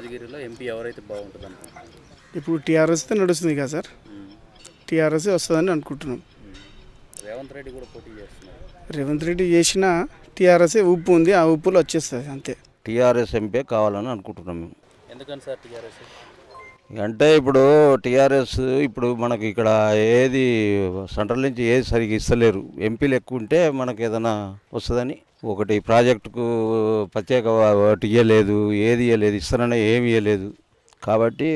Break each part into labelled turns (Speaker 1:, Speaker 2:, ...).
Speaker 1: మల్కాజ్గిరిలో ఎంపీ ఎవరైతే బాగుంటుంది
Speaker 2: ఇప్పుడు టీఆర్ఎస్తో నడుస్తుంది కదా సార్. టీఆర్ఎస్ వస్తుందని అనుకుంటున్నాం.
Speaker 1: రేవంత్ రెడ్డి కూడా పోటీ చేస్తున్నారు.
Speaker 2: రేవంత్ రెడ్డి చేసిన టీఆర్ఎస్ ఉప్పు ఉంది ఆ ఉప్పులో వచ్చేస్తుంది అంతే.
Speaker 3: టీఆర్ఎస్ ఎంపీ కావాలని అనుకుంటున్నాం మేము.
Speaker 1: ఎందుకని సార్ టీఆర్ఎస్?
Speaker 3: అంటే ఇప్పుడు టీఆర్ఎస్ ఇప్పుడు మనకి ఇక్కడ ఏది సెంట్రల్ నుంచి ఏది సరిగ్గా ఇస్తలేరు. ఎంపీలు ఎక్కువ ఉంటే మనకి ఏదైనా వస్తుందని ఒకటి ప్రాజెక్టుకు ప్రత్యేక ఒకటి ఇవ్వలేదు ఏది ఇవ్వలేదు ఇస్తానని ఏమి ఇవ్వలేదు కాబట్టి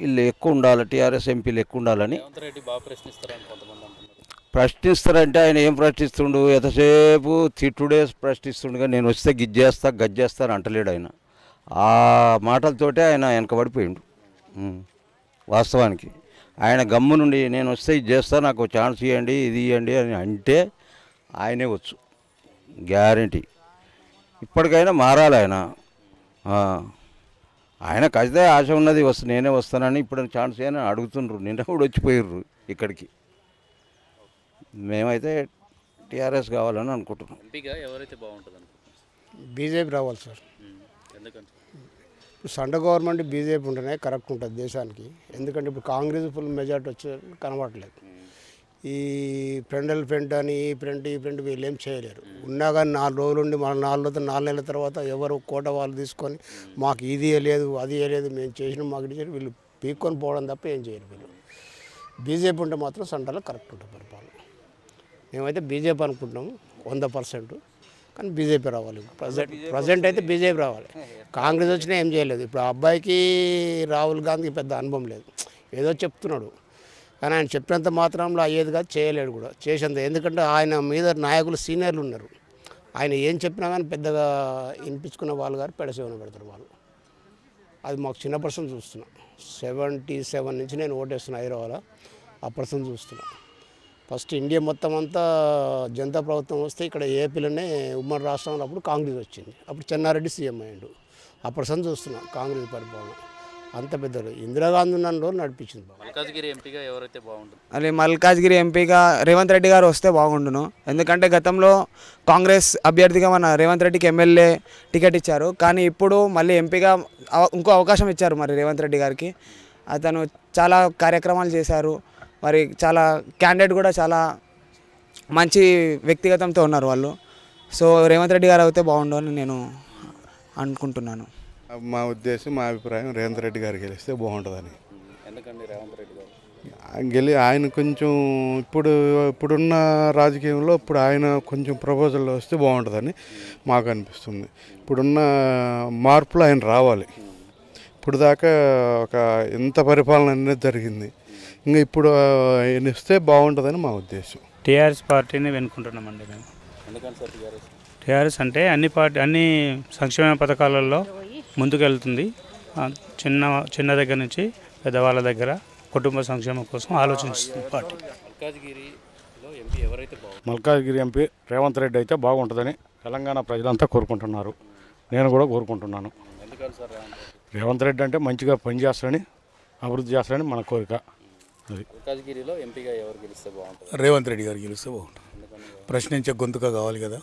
Speaker 3: వీళ్ళు ఎక్కువ ఉండాలి టీఆర్ఎస్ ఎంపీలు ఎక్కువ ఉండాలని. ప్రశ్నిస్తారంటే ఆయన ఏం ప్రశ్నిస్తుండు? ఎంతసేపు తిట్టుడే ప్రశ్నిస్తుండు కానీ నేను వస్తే గిజ్జేస్తా గజ్జేస్తా అని అంటలేడు ఆయన. ఆ మాటలతోటే ఆయన వెనకబడిపోయిండు. వాస్తవానికి. ఆయన గమ్ము నుండి నేను వస్తే ఇది చేస్తా నాకు ఛాన్స్ ఇవ్వండి ఇది ఇవ్వండి అని అంటే ఆయనే వచ్చు. గ్యారంటీ. ఇప్పటికైనా మారాలి ఆయన. ఆ. ఆయన ఖచ్చితంగా ఆశ ఉన్నది వస్తు నేనే వస్తానని ఇప్పుడు ఛాన్స్ అని అడుగుతుండ్రు. నిన్న కూడా వచ్చిపోయిర్రు ఇక్కడికి. మేమైతే టీఆర్ఎస్ కావాలని అనుకుంటున్నాం.
Speaker 1: ఎంపీగా ఎవరైతే బాగుంటుంది
Speaker 4: బీజేపీ రావాలి సార్? ఇప్పుడు సండ గవర్నమెంట్ బీజేపీ ఉంటేనే కరెక్ట్ ఉంటుంది దేశానికి. ఎందుకంటే ఇప్పుడు కాంగ్రెస్ ఫుల్ మెజార్టీ వచ్చే కనబడట్లేదు. ఈ ఫ్రెండల్ ఫ్రంట్ అని ఈ ఫ్రంట్ ఈ ఫ్రంట్ వీళ్ళు ఏం చేయలేరు. ఉన్నా కానీ నాలుగు రోజులు ఉండి మన నాలుగు రోజులు నాలుగు నెలల తర్వాత ఎవరు కోట వాళ్ళు తీసుకొని మాకు ఇది లేదు అది లేదు మేము చేసిన మాకు చేయలేదు. వీళ్ళు పీక్కొని పోవడం తప్ప ఏం చేయరు వీళ్ళు. బీజేపీ ఉంటే మాత్రం సండలో కరెక్ట్ ఉంటుంది పరిపాలన. మేమైతే బీజేపీ అనుకుంటున్నాము వంద పర్సెంట్. కానీ బీజేపీ రావాలి. ప్రజెంట్ ప్రజెంట్ అయితే బీజేపీ రావాలి. కాంగ్రెస్ వచ్చినా ఏం చేయలేదు. ఇప్పుడు ఆ అబ్బాయికి రాహుల్ గాంధీకి పెద్ద అనుభవం లేదు. ఏదో చెప్తున్నాడు. కానీ ఆయన చెప్పినంత మాత్రంలో అయ్యేది కాదు చేయలేడు కూడా చేసేంత. ఎందుకంటే ఆయన మీద నాయకులు సీనియర్లు ఉన్నారు. ఆయన ఏం చెప్పినా కానీ పెద్దగా వినిపించుకున్న వాళ్ళు గారు పెడసేవన పెడతారు వాళ్ళు. అది మాకు చిన్న పర్సన్ చూస్తున్నా. సెవెంటీ సెవెన్ నుంచి నేను ఓటేస్తున్నా హైదరాబాద్ ఆ పర్సన్ చూస్తున్నా. ఫస్ట్ ఇండియా మొత్తం అంతా జనతా ప్రభుత్వం వస్తే ఇక్కడ ఏపీలోనే ఉమ్మడి రాష్ట్రంలో అప్పుడు కాంగ్రెస్ వచ్చింది. అప్పుడు చెన్నారెడ్డి సీఎం అయ్యాడు. ఆ పర్సన్ చూస్తున్నా కాంగ్రెస్ పరిపాలన. అంత పెద్దలు ఇందిరాగాంధీ ఉన్న రోజు నడిపించింది
Speaker 1: మల్కాజ్గిరి ఎంపీగా ఎవరైతే బాగుంటుంది
Speaker 5: అదే మల్కాజ్గిరి ఎంపీగా రేవంత్ రెడ్డి గారు వస్తే బాగుండును. ఎందుకంటే గతంలో కాంగ్రెస్ అభ్యర్థిగా మన రేవంత్ రెడ్డికి ఎమ్మెల్యే టికెట్ ఇచ్చారు. కానీ ఇప్పుడు మళ్ళీ ఎంపీగా ఇంకో అవకాశం ఇచ్చారు మరి రేవంత్ రెడ్డి గారికి. అతను చాలా కార్యక్రమాలు చేశారు. మరి చాలా క్యాండిడేట్ కూడా చాలా మంచి వ్యక్తిగతంతో ఉన్నారు వాళ్ళు. సో రేవంత్ రెడ్డి గారు అయితే బాగుండు అని నేను అనుకుంటున్నాను.
Speaker 6: మా ఉద్దేశం మా అభిప్రాయం రేవంత్ రెడ్డి గారు గెలిస్తే బాగుంటుందని.
Speaker 1: ఎందుకండి రేవంత్ రెడ్డి గారు?
Speaker 6: ఆయన గెలి ఆయన కొంచెం ఇప్పుడు ఇప్పుడున్న రాజకీయంలో ఇప్పుడు ఆయన కొంచెం ప్రపోజల్లో వస్తే బాగుంటుందని మాకు అనిపిస్తుంది. ఇప్పుడున్న మార్పులు ఆయన రావాలి. ఇప్పుడు దాకా ఒక ఎంత పరిపాలన అనేది జరిగింది. ఇంకా ఇప్పుడు ఆయన ఇస్తే బాగుంటుందని మా ఉద్దేశం.
Speaker 7: టీఆర్ఎస్ పార్టీని వెనుకుంటున్నామండి మేము.
Speaker 1: ఎందుకని సార్ టీఆర్ఎస్?
Speaker 7: టీఆర్ఎస్ అంటే అన్ని పార్టీ అన్ని సంక్షేమ పథకాలలో ముందుకెళ్తుంది. చిన్న చిన్న దగ్గర నుంచి పెద్దవాళ్ళ దగ్గర కుటుంబ సంక్షేమం కోసం ఆలోచిస్తుంది పార్టీ.
Speaker 8: మల్కాజ్గిరి ఎంపీ రేవంత్ రెడ్డి అయితే బాగుంటుందని తెలంగాణ ప్రజలంతా కోరుకుంటున్నారు. నేను కూడా కోరుకుంటున్నాను.
Speaker 1: రేవంత్ రెడ్డి
Speaker 8: రేవంత్ రెడ్డి అంటే మంచిగా పనిచేస్తాడని అభివృద్ధి చేస్తాడని మన కోరిక. అది.
Speaker 1: మల్కాజ్గిరిలో ఎంపీగా ఎవరు గెలిస్తే బాగుంటుంది?
Speaker 9: రేవంత్ రెడ్డి గారు గెలిస్తే బాగుంటుంది. ప్రశ్నించే గొంతుక కావాలి కదా.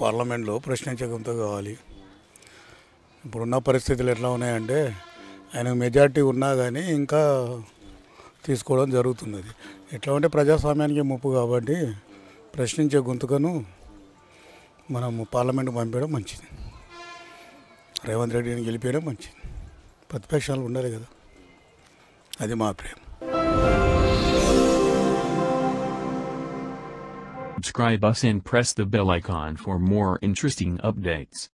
Speaker 9: పార్లమెంట్లో ప్రశ్నించే గొంతుక కావాలి. ఇప్పుడున్న పరిస్థితులు ఎట్లా ఉన్నాయంటే ఆయన మెజార్టీ ఉన్నా కానీ ఇంకా తీసుకోవడం జరుగుతున్నది. ఎట్లా ఉంటే ప్రజాస్వామ్యానికి ముప్పు కాబట్టి ప్రశ్నించే గొంతుకను మనము పార్లమెంట్ పంపించడం మంచిది. రేవంత్ రెడ్డిని గెలిపేయడం మంచిది. ప్రతిపక్షాలు ఉండాలి కదా. అది మా ప్రేమ
Speaker 10: Subscribe us and press the bell icon for more interesting updates.